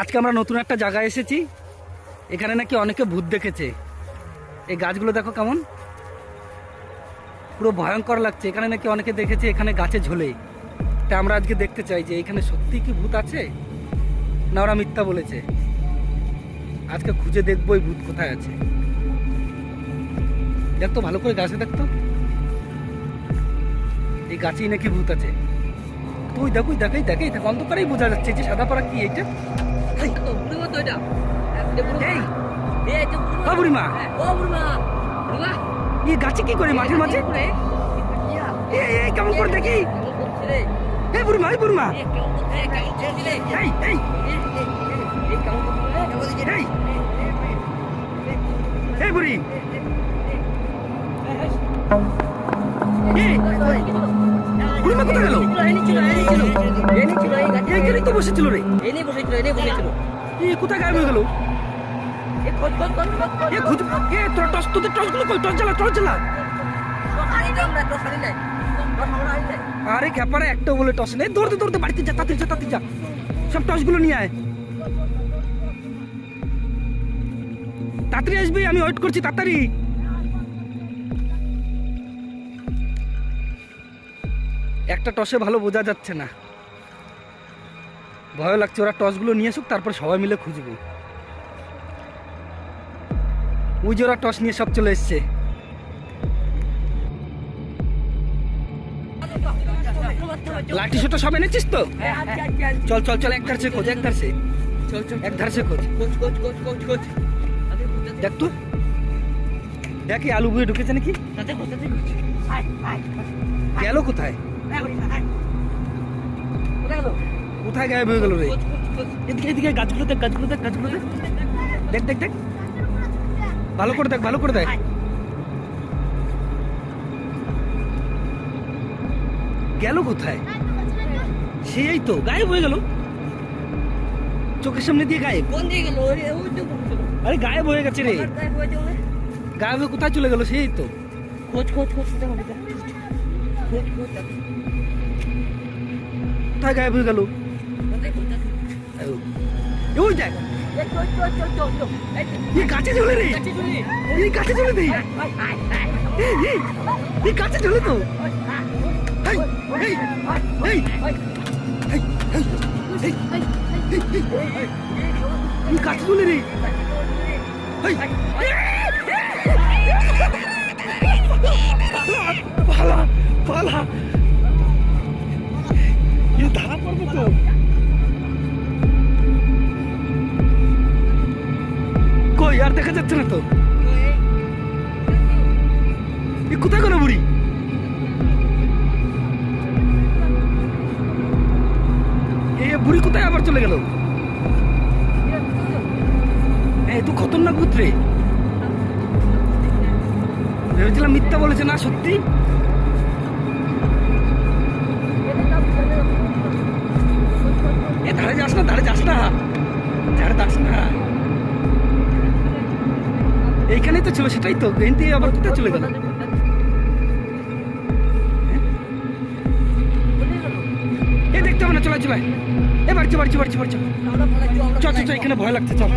আজকে আমরা নতুন একটা জায়গায় এসেছি। এখানে নাকি অনেকে ভূত দেখেছে। এই গাছগুলো দেখো কেমন? পুরো ভয়ঙ্কর লাগছে। এখানে নাকি অনেকে দেখেছে এখানে গাছে ঝোলে। তা আমরা আজকে দেখতে চাই যে এখানে সত্যি কি ভূত আছে, না ওরা মিথ্যা বলেছে। আজকে খুঁজে দেখব এই ভূত কোথায় আছে। দেখতো ভালো করে গাছে দেখতো? এই গাছেই নাকি ভূত আছে। তুই দেখো দেখাই দেখাই দেখ অন্ধকারেই বোঝা যাচ্ছে যে সাদা পাড়া কি এইটা? বুড়িমা। এই গাছে কি করে মাঝে মাঝে? কেমন করে দেখি? এই বুড়িমা এই বুড়িমা। এই এই এই। বুড়ি। এই। বুড়িমা কোথায় গেল? এনে এইখানেই তো বসেছিল রে। এনে বসেছিল এনে বসেছিল। এই কোথায় গায়েব হয়ে গেল? এ খোঁজ এ তোর টস তোদের টসগুলো কই? টস জ্বালা টস জ্বালা। আরে খেপারে একটা বলে টস নেই। দৌড়তে দৌড়তে বাড়িতে যা তাড়াতাড়ি যা তাড়াতাড়ি যা। সব টসগুলো নিয়ে আয়। তাড়াতাড়ি আসবি আমি ওয়েট করছি তাড়াতাড়ি। একটা টসে ভালো বোঝা যাচ্ছে না। ভয় লাগছে ওরা টসগুলো নিয়ে আসুক তারপর সবাই মিলে খুঁজবো। ওই যে ওরা টস নিয়ে সব চলে এসছে। লাঠি ছোট সব এনেছিস তো? চল চল চল এক ধারসে খোঁজ এক ধারসে চল চল এক ধারসে খোঁজ। দেখ তো। দেখ আলু বুয়ে ঢুকেছে নাকি? গেল কোথায়? কোথায় গায়েব হয়ে গেল রে? এদিকে এদিকে গাছগুলো দেখ গাছগুলো দেখ গাছগুলো দেখ দেখ দেখ দেখ। ভালো করে দেখ ভালো করে দেখ। গেল কোথায়? সেই তো গায়েব হয়ে গেল। চোখের সামনে দিয়ে গায়েব। আরে গায়েব হয়ে গেছে রে। গায়েব গায়েব হয়ে কোথায় চলে গেল? সেই তো। খোঁজ খোঁজ খোঁজ। কোথায় গায়েব হয়ে গেল? ওই দেখ। গাছে চলে রে। কাছে এই গাছে চলে দে। এই গাছে চলে তো। গাছে চলে রে। আর দেখা যাচ্ছে না তো। কোথায় গেল বুড়ি? এ বুড়ি কোথায় আবার চলে গেল? এ তো খতরনাক ভূত রে ভেবেছিলাম মিথ্যা বলেছে না, সত্যি? এ, ধারে যাস না, ধারে যাস না। ধারে যাস না। এইখানেই তো ছিল সেটাই তো কিন্তু আবার কোথায় চলে গেল? এ দেখতে হবে না, চলে চলাই এ বাড়ছো বাড়ছি বাড়ছি বাড়ছি চ চ এখানে ভয় লাগছে, চল।